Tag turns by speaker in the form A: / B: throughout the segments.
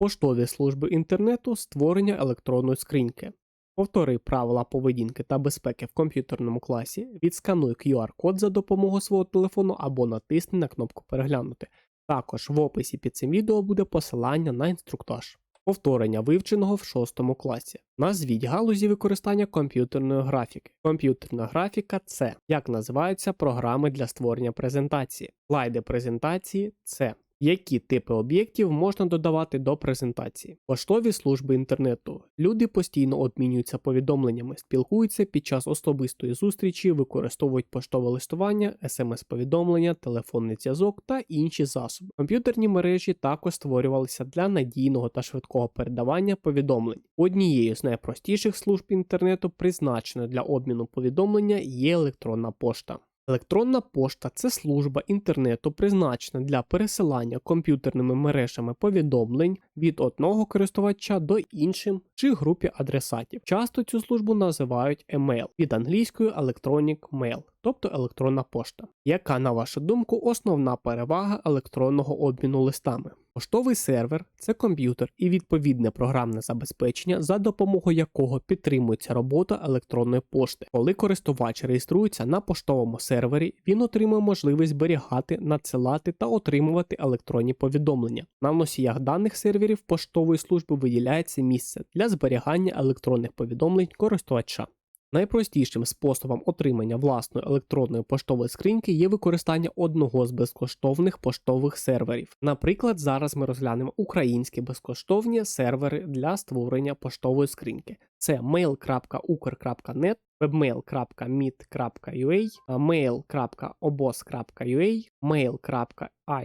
A: Поштові служби інтернету створення електронної скриньки. Повтори правила поведінки та безпеки в комп'ютерному класі, відскануй QR-код за допомогою свого телефону або натисни на кнопку переглянути. Також в описі під цим відео буде посилання на інструктаж. Повторення вивченого в 6 класі. Назвіть галузі використання комп'ютерної графіки. Комп'ютерна графіка це як називаються програми для створення презентації. Слайди презентації це які типи об'єктів можна додавати до презентації? Поштові служби інтернету. Люди постійно обмінюються повідомленнями, спілкуються під час особистої зустрічі, використовують поштове листування, смс-повідомлення, телефонний зв'язок та інші засоби. Комп'ютерні мережі також створювалися для надійного та швидкого передавання повідомлень. Однією з найпростіших служб інтернету, призначеною для обміну повідомлення, є електронна пошта. Електронна пошта це служба інтернету, призначена для пересилання комп'ютерними мережами повідомлень від одного користувача до іншим чи групі адресатів. Часто цю службу називають email від англійської electronic mail, тобто електронна пошта. Яка, на вашу думку, основна перевага електронного обміну листами? Поштовий сервер це комп'ютер і відповідне програмне забезпечення, за допомогою якого підтримується робота електронної пошти. Коли користувач реєструється на поштовому сервері, він отримує можливість зберігати, надсилати та отримувати електронні повідомлення. На носіях даних серверів поштової служби виділяється місце для зберігання електронних повідомлень користувача. Найпростішим способом отримання власної електронної поштової скриньки є використання одного з безкоштовних поштових серверів. Наприклад, зараз ми розглянемо українські безкоштовні сервери для створення поштової скриньки. Це mail.ukr.net, webmail.meet.ua, mail.obos.ua, mail.i.ua,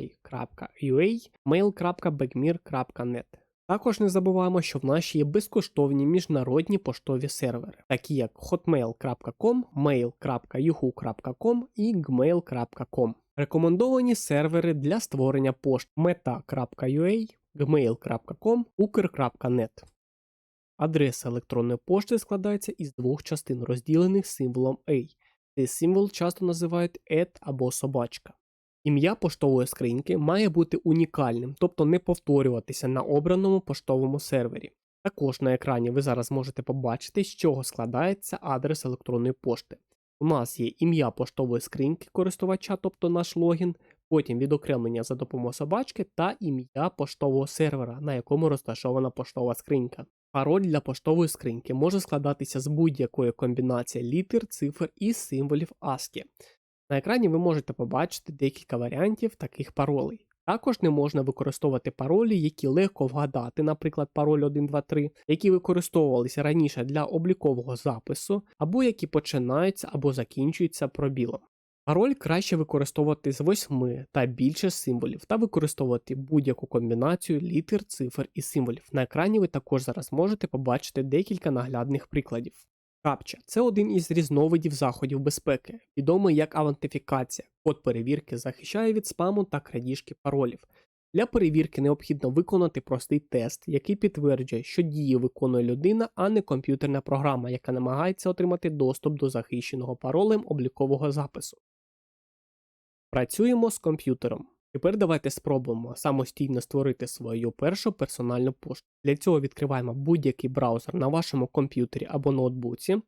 A: mail.begmir.net. Також не забуваємо, що в нас є безкоштовні міжнародні поштові сервери, такі як hotmail.com, mail.yahoo.com і gmail.com. Рекомендовані сервери для створення пошт meta.ua, gmail.com, ukr.net. Адреса електронної пошти складається із двох частин, розділених символом A. Цей символ часто називають ет або собачка. Ім'я поштової скриньки має бути унікальним, тобто не повторюватися на обраному поштовому сервері. Також на екрані ви зараз можете побачити, з чого складається адрес електронної пошти. У нас є ім'я поштової скриньки користувача, тобто наш логін, потім відокремлення за допомогою собачки та ім'я поштового сервера, на якому розташована поштова скринька. Пароль для поштової скриньки може складатися з будь-якої комбінації літер, цифр і символів ASCII. На екрані ви можете побачити декілька варіантів таких паролей. Також не можна використовувати паролі, які легко вгадати, наприклад, пароль 123, які використовувалися раніше для облікового запису, або які починаються або закінчуються пробілом. Пароль краще використовувати з 8 та більше символів, та використовувати будь-яку комбінацію літер, цифр і символів. На екрані ви також зараз можете побачити декілька наглядних прикладів. Капча це один із різновидів заходів безпеки, відомий як авантифікація. Код перевірки захищає від спаму та крадіжки паролів. Для перевірки необхідно виконати простий тест, який підтверджує, що дії виконує людина, а не комп'ютерна програма, яка намагається отримати доступ до захищеного паролем облікового запису. Працюємо з комп'ютером. Тепер давайте спробуємо самостійно створити свою першу персональну пошту. Для цього відкриваємо будь-який браузер на вашому комп'ютері або ноутбуці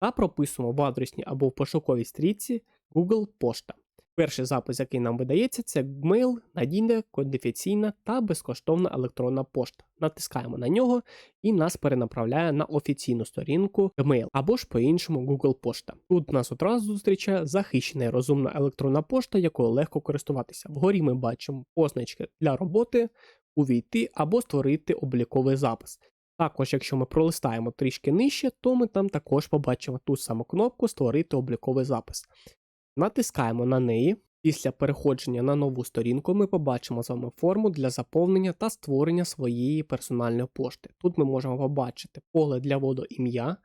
A: та прописуємо в адресній або в пошуковій стрічці Google Пошта. Перший запис, який нам видається, це Gmail, надійна, кодифіційна та безкоштовна електронна пошта. Натискаємо на нього і нас перенаправляє на офіційну сторінку Gmail або ж по-іншому Google Пошта. Тут нас одразу зустрічає захищена і розумна електронна пошта, якою легко користуватися. Вгорі ми бачимо позначки для роботи, увійти або створити обліковий запис. Також, якщо ми пролистаємо трішки нижче, то ми там також побачимо ту саму кнопку Створити обліковий запис. Натискаємо на неї. Після переходження на нову сторінку ми побачимо з вами форму для заповнення та створення своєї персональної пошти. Тут ми можемо побачити поле для вводу ім'я,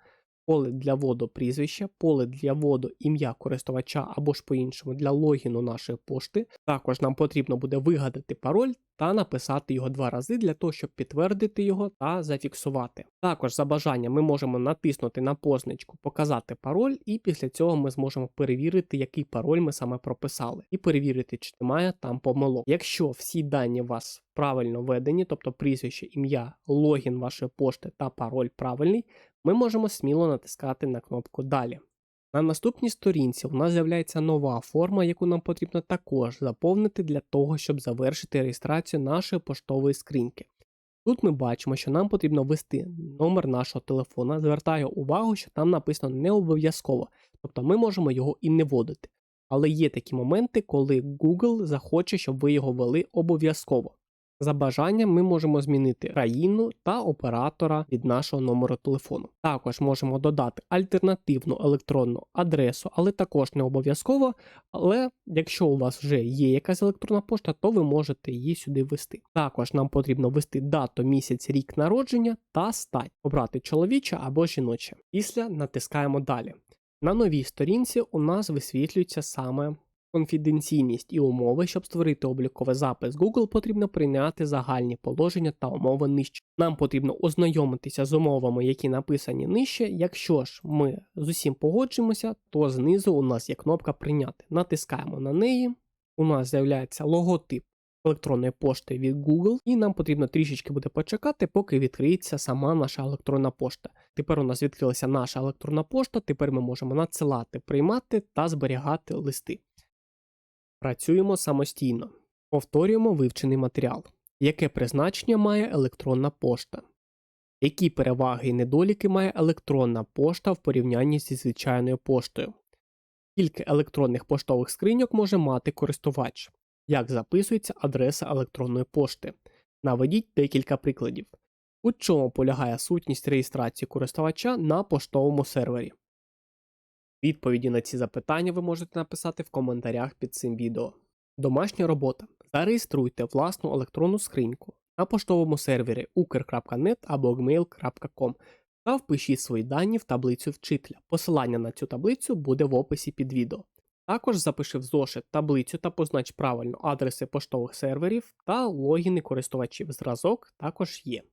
A: поле для вводу прізвища, поле для вводу ім'я користувача або ж по-іншому для логіну нашої пошти. Також нам потрібно буде вигадати пароль та написати його два рази для того, щоб підтвердити його та зафіксувати. Також за бажанням ми можемо натиснути на позначку Показати пароль, і після цього ми зможемо перевірити, який пароль ми саме прописали, і перевірити, чи немає там помилок. Якщо всі дані вас правильно введені, тобто прізвище, ім'я, логін вашої пошти та пароль правильний, ми можемо сміло натискати на кнопку Далі. На наступній сторінці у нас з'являється нова форма, яку нам потрібно також заповнити для того, щоб завершити реєстрацію нашої поштової скриньки. Тут ми бачимо, що нам потрібно ввести номер нашого телефона. Звертаю увагу, що там написано не обов'язково, тобто ми можемо його і не вводити. Але є такі моменти, коли Google захоче, щоб ви його ввели обов'язково. За бажанням ми можемо змінити країну та оператора від нашого номеру телефону. Також можемо додати альтернативну електронну адресу, але також не обов'язково. Але якщо у вас вже є якась електронна пошта, то ви можете її сюди ввести. Також нам потрібно ввести дату, місяць, рік народження та стать, обрати чоловіче або жіноче. Після натискаємо далі. На новій сторінці у нас висвітлюється саме конфіденційність і умови, щоб створити обліковий запис Google, потрібно прийняти загальні положення та умови нижче. Нам потрібно ознайомитися з умовами, які написані нижче. Якщо ж ми з усім погоджуємося, то знизу у нас є кнопка Прийняти. Натискаємо на неї. У нас з'являється логотип електронної пошти від Google, і нам потрібно трішечки буде почекати, поки відкриється сама наша електронна пошта. Тепер у нас відкрилася наша електронна пошта, тепер ми можемо надсилати, приймати та зберігати листи. Працюємо самостійно. Повторюємо вивчений матеріал. Яке призначення має електронна пошта? Які переваги і недоліки має електронна пошта в порівнянні зі звичайною поштою? Скільки електронних поштових скриньок може мати користувач? Як записується адреса електронної пошти? Наведіть декілька прикладів. У чому полягає сутність реєстрації користувача на поштовому сервері? Відповіді на ці запитання ви можете написати в коментарях під цим відео. Домашня робота. Зареєструйте власну електронну скриньку на поштовому сервері ukr.net або gmail.com та впишіть свої дані в таблицю вчителя. Посилання на цю таблицю буде в описі під відео. Також запиши в зошит таблицю та познач правильно адреси поштових серверів та логіни користувачів. Зразок також є.